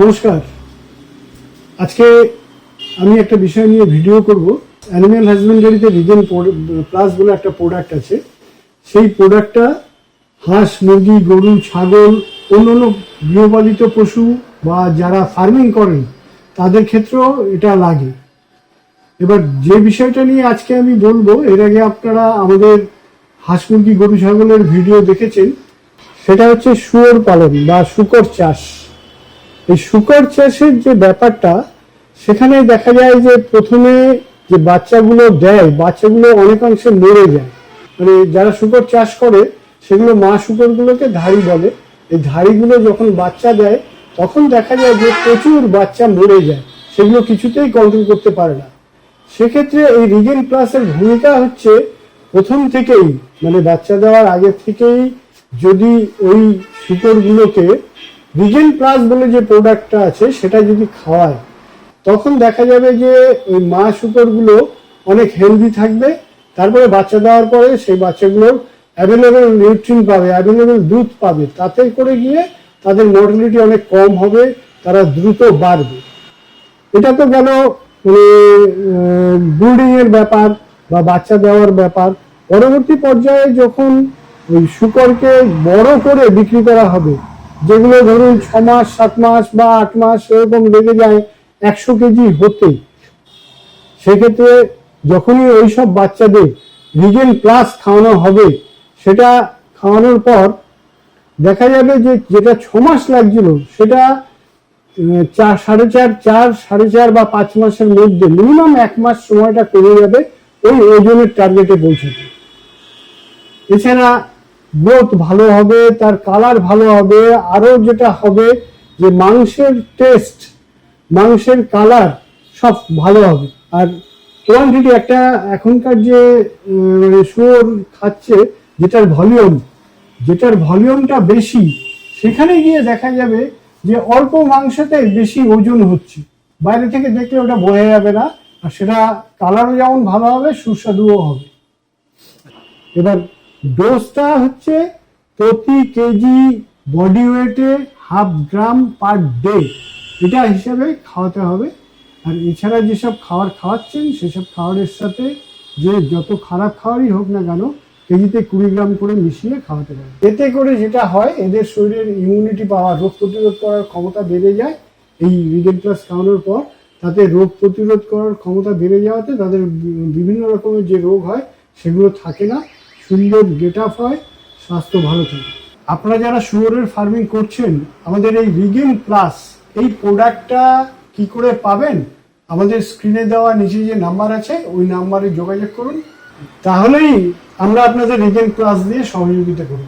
নমস্কার। আজকে আমি একটা বিষয় নিয়ে ভিডিও করব। অ্যানিম্যাল হাজবেন্ডারিতে রিজেন প্লাস বলে একটা প্রোডাক্ট আছে। সেই প্রোডাক্টটা হাঁস, মুরগি, গরু, ছাগল, অন্যান্য গৃহপালিত পশু বা যারা ফার্মিং করেন, তাদের ক্ষেত্রেও এটা লাগে। এবার যে বিষয়টা নিয়ে আজকে আমি বলব, এর আগে আপনারা আমাদের হাঁস, মুরগি, গরু, ছাগলের ভিডিও দেখেছেন। সেটা হচ্ছে শুয়োর পালন বা শুকর চাষ। এই শুকর চাষের যে ব্যাপারটা, সেখানে দেখা যায় যে প্রথমে যে বাচ্চাগুলো দেয়, বাচ্চাগুলো অনেকাংশে মরে যায়। মানে যারা শুকর চাষ করে, সেগুলো মা শুকরগুলোকে ধাড়ি বলে। এই ধাড়িগুলো যখন বাচ্চা দেয়, তখন দেখা যায় যে প্রচুর বাচ্চা মরে যায়। সেগুলো কিছুতেই কন্ট্রোল করতে পারে না। সেক্ষেত্রে এই রিগেন প্লাসের ভূমিকা হচ্ছে প্রথম থেকেই মানে বাচ্চা দেওয়ার আগে থেকেই যদি ওই শুকরগুলোকে রিগেন প্লাস বলে যে প্রোডাক্টটা আছে, সেটা যদি খাওয়ায়, তখন দেখা যাবে যে ওই মা শুকরগুলো অনেক হেলদি থাকবে। তারপরে বাচ্চা দেওয়ার পরে সেই বাচ্চাগুলোর অ্যাভেলেবেল নিউট্রিন পাবে অ্যাভেলেবেল দুধ পাবে। তাতে করে গিয়ে তাদের মর্টালিটি অনেক কম হবে, তারা দ্রুত বাড়বে। এটা তো গেল মানে ব্রিডিং এর ব্যাপার বা বাচ্চা দেওয়ার ব্যাপার। পরবর্তী পর্যায়ে যখন ওই শুকরকে বড় করে বিক্রি করা হবে যেগুলো ধরুন ছ মাস, সাত মাস বা আট মাস এরকম লেগে যায়, একশো কেজি হতে সেক্ষেত্রে যখনই ওই সব বাচ্চাদের রিগেন প্লাস খাওয়ানো হবে, সেটা খাওয়ানোর পর দেখা যাবে যে যেটা ছ মাস লাগছিল, সেটা চার সাড়ে চার চার, সাড়ে চার বা পাঁচ মাসের মধ্যে মিনিমাম এক মাস সময়টা কমে যাবে ওই ওজনের টার্গেটে পৌঁছাতে। এছাড়া গ্রোথ ভালো হবে, তার কালার ভালো হবে আরও যেটা হবে যে মাংসের টেস্ট মাংসের কালার সব ভালো হবে। আর কোয়ান্টিটি একটা এখনকার যে মানে শুয়োর খাচ্ছে, যেটার ভলিউম যেটার ভলিউমটা বেশি, সেখানে গিয়ে দেখা যাবে যে অল্প মাংসতে বেশি ওজন হচ্ছে। বাইরে থেকে দেখলে ওটা বোঝা যাবে না, আর সেটা কালারও যেমন ভালো হবে, সুস্বাদুও হবে। এবার ডোজটা হচ্ছে প্রতি কেজি বডি ওয়েটে হাফ গ্রাম পার ডে এটা হিসাবে খাওয়াতে হবে। আর এছাড়া যেসব খাবার খাওয়াচ্ছেন, সেসব খাবারের সাথে যে যত খারাপ খাবারই হোক না কেন, কেজিতে কুড়ি গ্রাম করে মিশিয়ে খাওয়াতে পারে এতে করে যেটা হয়, এদের শরীরের ইমিউনিটি পাওয়া, রোগ প্রতিরোধ করার ক্ষমতা বেড়ে যায়। এই রিডেন প্লাস খাওয়ানোর পর তাতে রোগ প্রতিরোধ করার ক্ষমতা বেড়ে যাওয়াতে তাদের বিভিন্ন রকমের যে রোগ হয়, সেগুলো থাকে না। সুন্দর গেট আপ হয় স্বাস্থ্য ভালো থাকে। আপনারা যারা শুয়োরের ফার্মিং করছেন, আমাদের এই রিগেন প্লাস এই প্রোডাক্টটা কি করে পাবেন? আমাদের স্ক্রিনে দেওয়া নিচে যে নাম্বার আছে, ওই নাম্বারে যোগাযোগ করুন। তাহলেই আমরা আপনাদের রিগেন প্লাস দিয়ে সহযোগিতা করব।